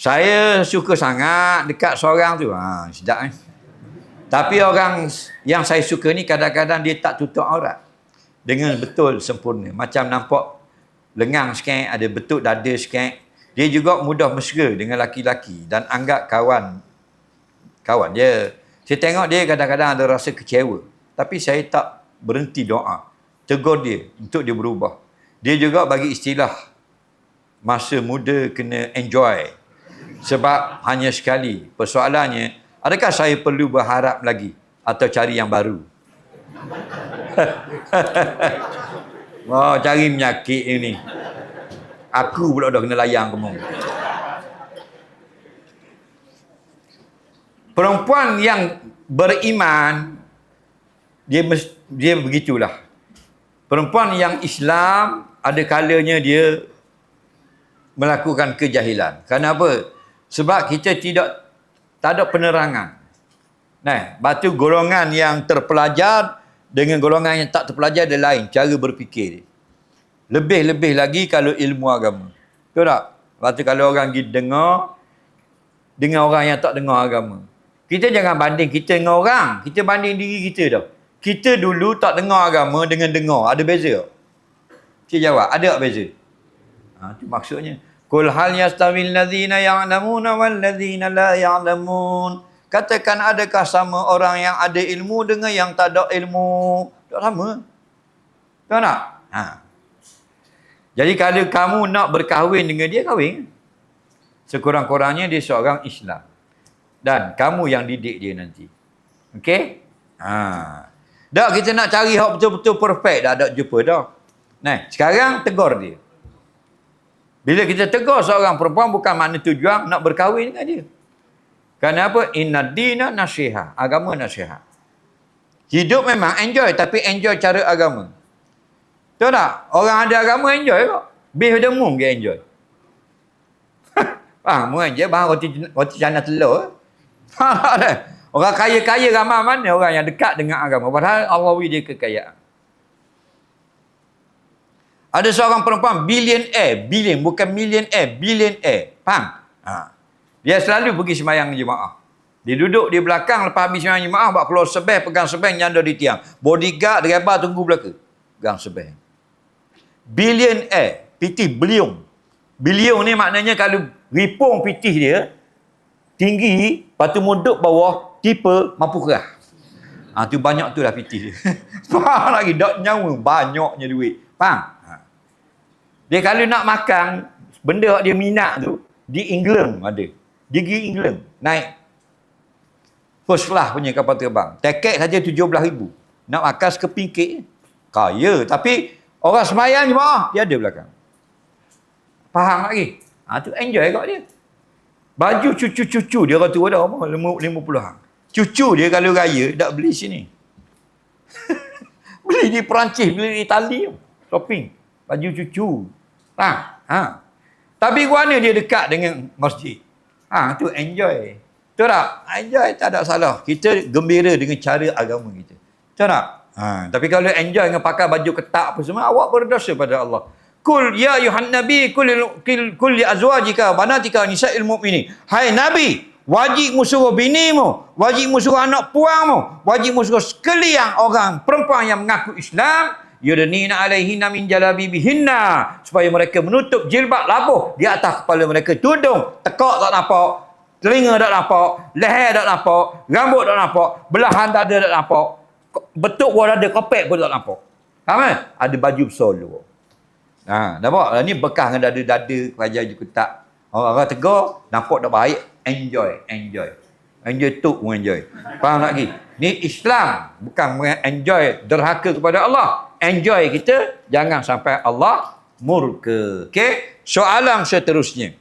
Saya suka sangat dekat seorang tu. Ha, sedap eh. Tapi orang yang saya suka ni kadang-kadang dia tak tutup aurat. Dengan betul sempurna. Macam nampak lengang sikit, ada betul dada sikit. Dia juga mudah mesra dengan laki-laki dan anggap kawan. Kawan je. Saya tengok dia kadang-kadang ada rasa kecewa. Tapi saya tak berhenti doa. Tegur dia untuk dia berubah. Dia juga bagi istilah masa muda kena enjoy. Sebab hanya sekali. Persoalannya, adakah saya perlu berharap lagi atau cari yang baru? oh, cari penyakit ini. Aku pula dah kena layang kamu. Perempuan yang beriman dia dia begitulah. Perempuan yang Islam ada kalanya dia melakukan kejahilan. Kenapa? Sebab kita tidak tak ada penerangan. Nah, batu golongan yang terpelajar dengan golongan yang tak terpelajar ada lain cara berfikir dia. Lebih-lebih lagi kalau ilmu agama. Betul tak? Lepas tu kalau orang pergi dengar dengan orang yang tak dengar agama. Kita jangan banding kita dengan orang. Kita banding diri kita dah. Kita dulu tak dengar agama dengan dengar. Ada beza tak? Cik jawab. Ada tak beza? Ha, itu maksudnya. Kul hal yastawil ladhina ya'lamuna wal ladhina la ya'lamun. Katakan adakah sama orang yang ada ilmu dengan yang tak ada ilmu? Tak sama. Tak? Ha. Jadi kalau kamu nak berkahwin dengan dia, kahwin. Sekurang-kurangnya dia seorang Islam. Dan kamu yang didik dia nanti. Okey? Ha. Dah kita nak cari hak betul-betul perfect dah ada jumpa dah. Nah, sekarang tegur dia. Bila kita tegur seorang perempuan bukan makna tujuan nak berkahwin dengan dia. Kenapa? Inna dina nasihat. Agama nasihat. Hidup memang enjoy tapi enjoy cara agama. Tahu tak? Orang ada agama enjoy kok. Beef demu dia enjoy. Faham kan? Dia bahan roti, roti canai telur. Faham? Orang kaya-kaya ramai mana orang yang dekat dengan agama. Padahal Allah beri dia kekayaan. Ada seorang perempuan billionaire. Billion, bukan millionaire. Billionaire. Faham? Ha. Dia selalu pergi semayang jemaah. Dia duduk di belakang lepas habis semayang jemaah. Buat keluar sebeh, pegang sebeh, nyanda di tiang. Bodyguard, driver tunggu belakang. Pegang sebeh. Billionaire. Pitih beliung. Beliung ni maknanya kalau ripung pitih dia, tinggi, lepas tu muduk bawah, tipe, mampu kerah. Ha, tu banyak tu lah pitih dia. Faham lagi? Tak nyawa. Banyaknya duit. Faham? Dia kalau nak makan, benda yang dia minat tu, di England ada. Dia pergi England. Naik. First class punya kapal terbang. Tiket saja RM17,000. Nak makan sekeping kek. Kaya. Tapi orang semayang je maaf. Dia ada belakang. Faham lagi? Ha, tu enjoy kat dia. Baju cucu-cucu dia kata ada apa? Lima puluhan. Cucu dia kalau raya, tak beli sini. beli di Perancis, beli di Itali. Shopping. Baju cucu. Ha, ha. Tapi mana dia dekat dengan masjid. Ha, tu enjoy. Betul tak? Enjoy tak ada salah. Kita gembira dengan cara agama kita. Betul tak? Ha, tapi kalau enjoy dengan pakai baju ketak apa semua, awak berdosa pada Allah. Kul ya ayuhan nabi kul kul, kul li azwajika banatika nisa'il mu'minin. Hai nabi, wajib musuh binimu, wajib musuh anak puangmu, wajib musuh sekalian orang perempuan yang mengaku Islam yudnina alaihinna min jalabibihinna supaya mereka menutup jilbab labuh di atas kepala mereka tudung tekak tak nampak telinga tak nampak leher tak nampak rambut tak nampak belahan dada tak nampak betuk buah dada kopek pun tak nampak faham kan ada baju besar dulu Ha, nampak? Ni bekas dengan dada-dada kerajaan je ketak. Orang-orang tegur, nampak tak baik, enjoy, enjoy. Enjoy tu pun enjoy. Faham lagi? Ni Islam. Bukan enjoy derhaka kepada Allah. Enjoy kita, jangan sampai Allah murka. Okey? Soalan seterusnya.